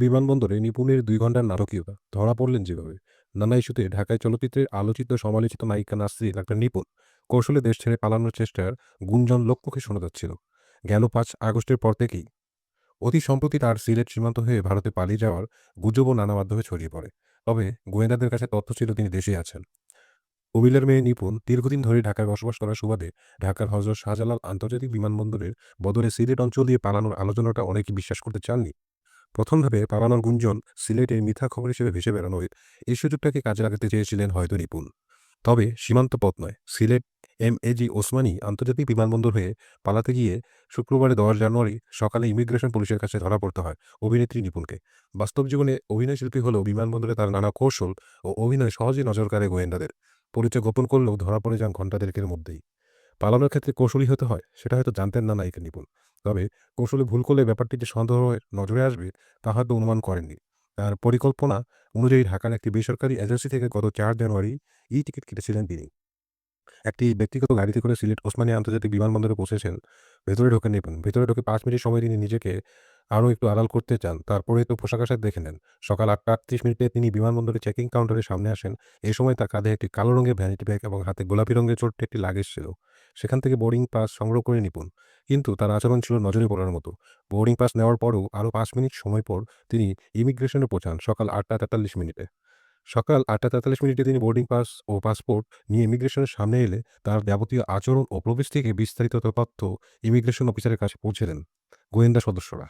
বিমানবন্দরে নিপুণের দুই ঘণ্টার নাটকীয়তা ধরা পড়লেন যেভাবে। নানা ইস্যুতে ঢাকায় চলচ্চিত্রের আলোচিত সমালোচিত নায়িকা নাসরিন একটা নিপুণ কৌশলে দেশ ছেড়ে পালানোর চেষ্টার গুঞ্জন লোকমুখে শোনা যাচ্ছিল। গেল পাঁচ আগস্টের পর থেকেই অতি সম্প্রতি তার সিলেট সীমান্ত হয়ে ভারতে পালিয়ে যাওয়ার গুজবও নানা মাধ্যমে ছড়িয়ে পড়ে। তবে গোয়েন্দাদের কাছে তথ্য ছিল তিনি দেশেই আছেন। কুমিল্লার মেয়ে নিপুণ দীর্ঘদিন ধরে ঢাকায় বসবাস করার সুবাদে ঢাকার হজরত শাহজালাল আন্তর্জাতিক বিমানবন্দরের বদলে সিলেট অঞ্চল দিয়ে পালানোর আলোচনাটা অনেকে বিশ্বাস করতে চাননি। প্রথমভাবে পালানোর গুঞ্জন সিলেটে মিথ্যা খবর হিসেবে ভেসে বেড়ানো এই সুযোগটাকে কাজে লাগাতে চেয়েছিলেন হয়তো নিপুণ। তবে সীমান্ত পথ নয়, Sylhet M A G Osmani আন্তর্জাতিক বিমানবন্দর হয়ে পালাতে গিয়ে শুক্রবারে দশ জানুয়ারি সকালে ইমিগ্রেশন পুলিশের কাছে ধরা পড়তে হয় অভিনেত্রী নিপুণকে। বাস্তব জীবনে অভিনয়শিল্পী হলেও বিমানবন্দরে তার নানা কৌশল ও অভিনয় সহজেই নজর কাড়ে গোয়েন্দাদের। পরিচয় গোপন করলেও ধরা পড়ে যান ঘণ্টা দেড়েকের মধ্যেই। পালানোর ক্ষেত্রে কৌশলী হতে হয়, সেটা হয়তো জানতেন না নায়িকা নিপুণ। তবে কৌশলে ভুল করলে ব্যাপারটি যে সন্দেহ নজরে আসবে, তা হয়তো অনুমান করেননি। তার পরিকল্পনা অনুযায়ী ঢাকার একটি বেসরকারি এজেন্সি থেকে গত চার জানুয়ারি ই টিকিট কেটেছিলেন তিনি। একটি ব্যক্তিগত গাড়িতে করে সিলেট ওসমানী আন্তর্জাতিক বিমানবন্দরে পৌঁছেছেন। ভেতরে ঢোকেন নিপুণ। ভেতরে ঢোকে পাঁচ মিনিট সময় তিনি নিজেকে আরও একটু আড়াল করতে চান। তারপরে তো পোশাক আশাক দেখে নেন। সকাল আটটা আটত্রিশ মিনিটে তিনি বিমানবন্দরে চেকিং কাউন্টারের সামনে আসেন। এই সময় তার কাঁধে একটি কালো রঙের ভ্যানিটি ব্যাগ এবং হাতে গোলাপি রঙের ছোট্ট একটি লাগেজ ছিল। সেখান থেকে বোর্ডিং পাস সংগ্রহ করে নিপুন কিন্তু তার আচরণ ছিল নজরে পড়ার মতো। বোর্ডিং পাস নেওয়ার পরও আরও পাঁচ মিনিট সময় পর তিনি ইমিগ্রেশনে পৌঁছান সকাল আটটা তেতাল্লিশ মিনিটে। সকাল আটটা তেতাল্লিশ মিনিটে তিনি বোর্ডিং পাস ও পাসপোর্ট নিয়ে ইমিগ্রেশনের সামনে এলে তার যাবতীয় আচরণ ও প্রবেশ থেকে বিস্তারিত তথ্য ইমিগ্রেশন অফিসারের কাছে পৌঁছে দেন। গোয়েন্দা সদস্যরা।